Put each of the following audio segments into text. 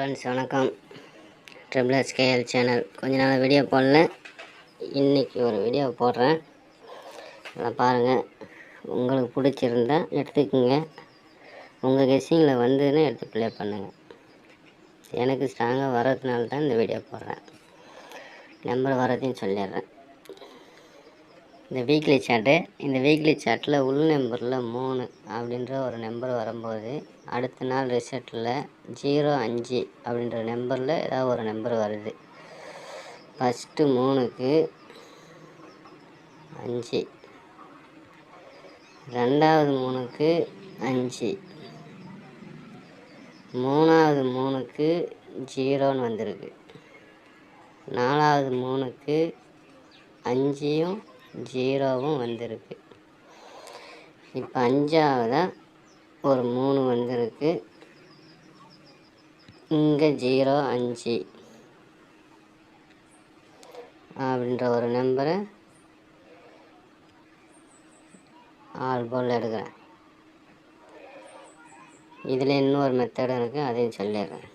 Friends வணக்கம். Triple SKL channel. கொஞ்ச நாள் வீடியோ போடல. இன்றைக்கி ஒரு வீடியோ போடுறேன். அதை பாருங்கள் உங்களுக்கு பிடிச்சிருந்தா எடுத்துக்கோங்க. உங்கள் கெஸ்ஸிங்கில் வந்ததுன்னா எடுத்து ப்ளே பண்ணுங்கள் எனக்கு ஸ்ட்ராங்காக வர்றதுனால தான் இந்த வீடியோ போடுறேன். நம்பர் வரதையும் சொல்லிடுறேன். இந்த வீக்லி சார்ட்டு இந்த வீக்லி சார்ட்டில் உள் நம்பரில் மூணு அப்படின்ற ஒரு நம்பர் வரும்போது அடுத்த நாள் ரிசல்ட்டில் ஜீரோ அஞ்சு அப்படின்ற நம்பரில் ஏதாவது ஒரு நம்பர் வருது. ஃபஸ்ட்டு மூணுக்கு அஞ்சு. ரெண்டாவது மூணுக்கு அஞ்சு. மூணாவது மூணுக்கு ஜீரோன்னு வந்திருக்கு. நாலாவது மூணுக்கு அஞ்சையும் ஜீரோவும் வந்திருக்கு. இப்போ அஞ்சாவதாக ஒரு மூணு வந்திருக்கு. இங்கே ஜீரோ அஞ்சு. அப்படின்ற ஒரு நம்பரை ஆல் போல் எடுக்கிறேன். இதில் இன்னொரு மெத்தடு இருக்குது அதையும் சொல்லிடுறேன்.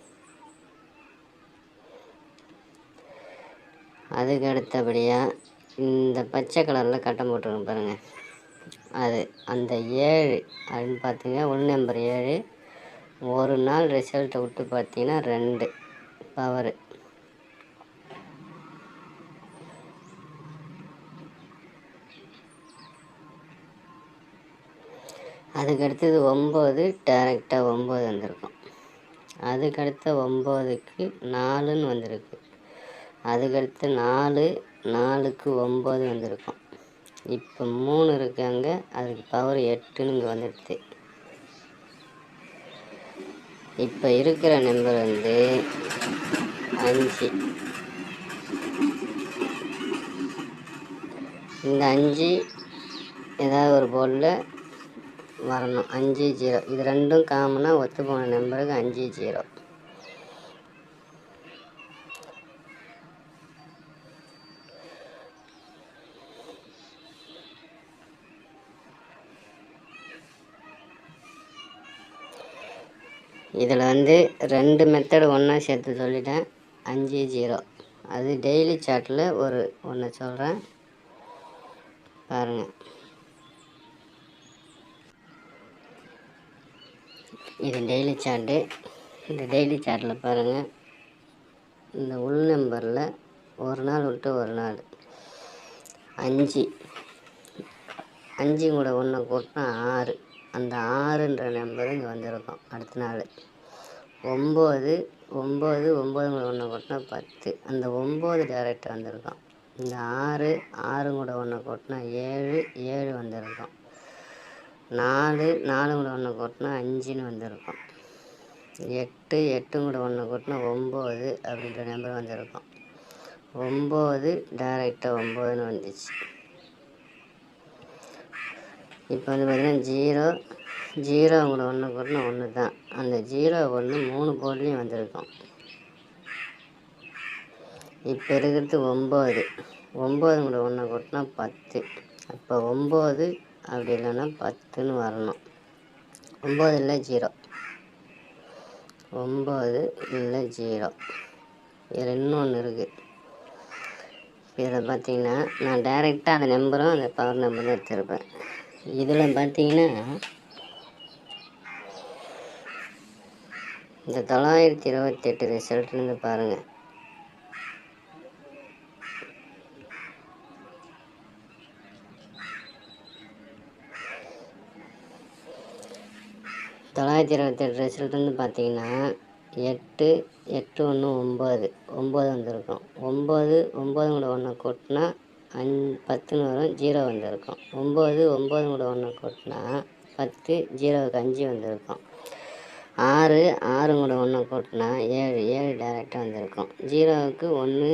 அதுக்கு அடுத்தபடியாக இந்த பச்சை கலரில் கட்டம் போட்டிருக்கேன் பாருங்கள் அது அந்த ஏழு அப்படின்னு பார்த்தீங்கன்னா ஒன்று நம்பர் ஏழு. ஒரு நாள் ரிசல்ட்டை விட்டு பார்த்தீங்கன்னா ரெண்டு பவரு அதுக்கடுத்தது ஒம்பது டேரெக்டாக ஒம்பது வந்திருக்கும். அதுக்கடுத்த ஒம்போதுக்கு நாலுன்னு வந்திருக்கு. அதுக்கடுத்து நாலு நாலுக்கு ஒம்பது வந்திருக்கும். இப்போ மூணு இருக்காங்க அதுக்கு பவர் எட்டுன்னு இங்கே வந்துடுது இப்போ இருக்கிற நம்பர் வந்து அஞ்சு. இந்த அஞ்சு ஏதாவது ஒரு போர்டில் வரணும். அஞ்சு ஜீரோ. இது ரெண்டும் காமனாக ஒத்து போன நம்பருக்கு அஞ்சு ஜீரோ. இதில் வந்து ரெண்டு மெத்தடு ஒன்றா சேர்த்து சொல்லிட்டேன். அஞ்சு ஜீரோ அது டெய்லி சார்ட்டில் ஒரு ஒன்று சொல்கிறேன் பாருங்கள் இது டெய்லி சார்ட்டு இந்த டெய்லி சார்ட்டில் பாருங்கள் இந்த உள் நம்பரில் ஒரு நாள் விட்டு ஒரு நாள். அஞ்சு. அஞ்சு கூட ஒன்று கூட்டினா ஆறு. அந்த ஆறுன்ற நம்பர் இங்கே வந்திருக்கும் அடுத்த நாள். ஒம்பது ஒம்பது ஒம்பது கூட ஒன்று கூட்டினா பத்து. அந்த ஒம்பது டேரெக்ட் வந்திருக்கும். இந்த ஆறு ஆறு கூட ஒன்று கூட்டினா ஏழு ஏழு வந்திருக்கும். நாலு நாலு கூட ஒன்று கூட்டினா அஞ்சுன்னு வந்திருக்கும். எட்டு எட்டு கூட ஒன்று கூட்டினா ஒம்பது அப்படின்ற நம்பர் வந்திருக்கும். ஒம்பது டேரெக்டாக ஒம்பதுன்னு வந்துச்சு. இப்போ வந்து பார்த்திங்கன்னா ஜீரோ ஜீரோ கூட ஒன்று கூட ஒன்று தான். அந்த ஜீரோ ஒன்று மூணு போர்ட்லேயும் வந்திருக்கும். இப்போ இருக்கிறது ஒம்பது. ஒம்பது கூட ஒன்று கூட்டினா பத்து. அப்போ ஒம்பது அப்படி இல்லைன்னா பத்துன்னு வரணும். ஒம்பது இல்லை ஜீரோ. ஒம்பது இல்லை ஜீரோ. இதில் இன்னொன்று இருக்குது இதில் பார்த்தீங்கன்னா நான் டைரெக்டாக அந்த நம்பரும் அந்த பவர் நம்பரும் எடுத்திருப்பேன். இதில் பார்த்தீங்கன்னா இந்த தொள்ளாயிரத்தி இருபத்தெட்டு ரிசல்ட்லேருந்து பாருங்கள் தொள்ளாயிரத்தி இருபத்தெட்டு ரிசல்ட் வந்து பார்த்தீங்கன்னா எட்டு எட்டு ஒன்று ஒம்பது ஒம்பது வந்திருக்கும். ஒம்பது ஒம்பது கூட ஒன்று கூட்டினா அஞ் பத்துன்னு வரும் ஜீரோ வந்திருக்கும். ஒம்பது ஒம்பது கூட ஒன்று கூட்டினா பத்து ஜீரோவுக்கு அஞ்சு வந்திருக்கும். ஆறு ஆறு கூட ஒன்று கூட்டினா ஏழு ஏழு டேரெக்டாக வந்திருக்கும். ஜீரோவுக்கு ஒன்று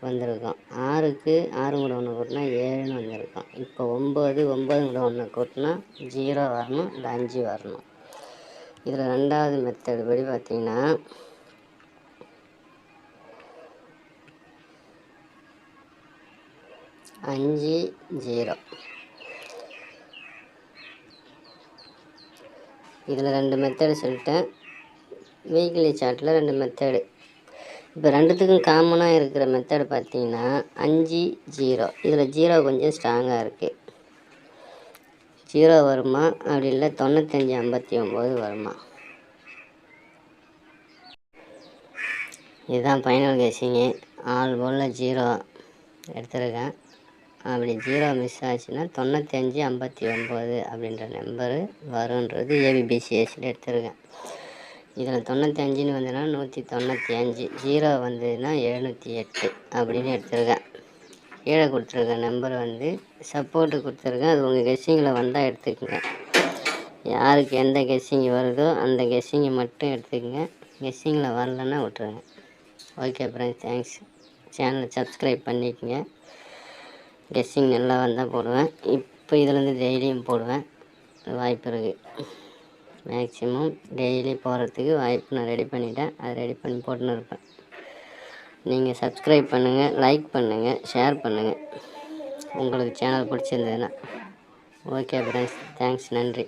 வந்திருக்கும். ஆறுக்கு ஆறு கூட ஒன்று கூட்டினா ஏழுன்னு வந்திருக்கும். இப்போ ஒம்பது ஒம்பது கூட ஒன்று கூட்டினா ஜீரோ வரணும் இல்லை அஞ்சு வரணும். இதில் ரெண்டாவது மெத்தட் படி பார்த்திங்கன்னா அஞ்சு ஜீரோ. இதில் ரெண்டு மெத்தடு சொல்லிட்டேன். வீக்லி சார்ட்டில் ரெண்டு மெத்தடு இப்போ ரெண்டுத்துக்கும் காமனாக இருக்கிற மெத்தடு பார்த்தீங்கன்னா அஞ்சு ஜீரோ. இதில் ஜீரோ கொஞ்சம் ஸ்ட்ராங்காக இருக்குது ஜீரோ வருமா? அப்படி இல்லை தொண்ணூத்தஞ்சு ஐம்பத்தி ஒம்பது வருமா? இதுதான் ஃபைனல் கேசிங்கு ஆல் போல் ஜீரோ எடுத்திருக்கேன். அப்படி ஜீரோ மிஸ் ஆச்சுன்னா தொண்ணூத்தஞ்சு ஐம்பத்தி ஒம்பது அப்படின்ற நம்பரு வருன்றது ஏபிபிசிஎஸ்சில் எடுத்திருக்கேன். இதில் தொண்ணூத்தஞ்சுன்னு வந்ததுன்னா நூற்றி தொண்ணூற்றி அஞ்சு ஜீரோ வந்ததுன்னா எழுநூற்றி எட்டு அப்படின்னு எடுத்திருக்கேன். கீழே கொடுத்துருக்க நம்பர் வந்து சப்போர்ட்டு கொடுத்துருக்கேன். அது உங்கள் கெஸ்ஸிங்கில் வந்தால் எடுத்துக்கோங்க. யாருக்கு எந்த கெஸ்ஸிங் வருதோ அந்த கெஸ்ஸிங்கை மட்டும் எடுத்துக்கோங்க. கெஸ்ஸிங்கில் வரலன்னா விட்ருங்க ஓகே ஃப்ரெண்ட்ஸ் தேங்க்ஸ் சேனலை சப்ஸ்கிரைப் பண்ணிக்கோங்க. கெஸ்ஸிங் நல்லா வந்தால் போடுவேன். இப்போ இதுலேருந்து டெய்லியும் போடுவேன். வாய்ப்பு இருக்குது மேக்ஸிமம் டெய்லி போகிறதுக்கு வாய்ப்பு நான் ரெடி பண்ணிட்டேன். அதை ரெடி பண்ணி போட்டுன்னு இருப்பேன். நீங்கள் சப்ஸ்கிரைப் பண்ணுங்கள் லைக் பண்ணுங்கள் ஷேர் பண்ணுங்கள் உங்களுக்கு சேனல் பிடிச்சிருந்ததுன்னா. ஓகே ஃப்ரெண்ட்ஸ் தேங்க்ஸ் நன்றி.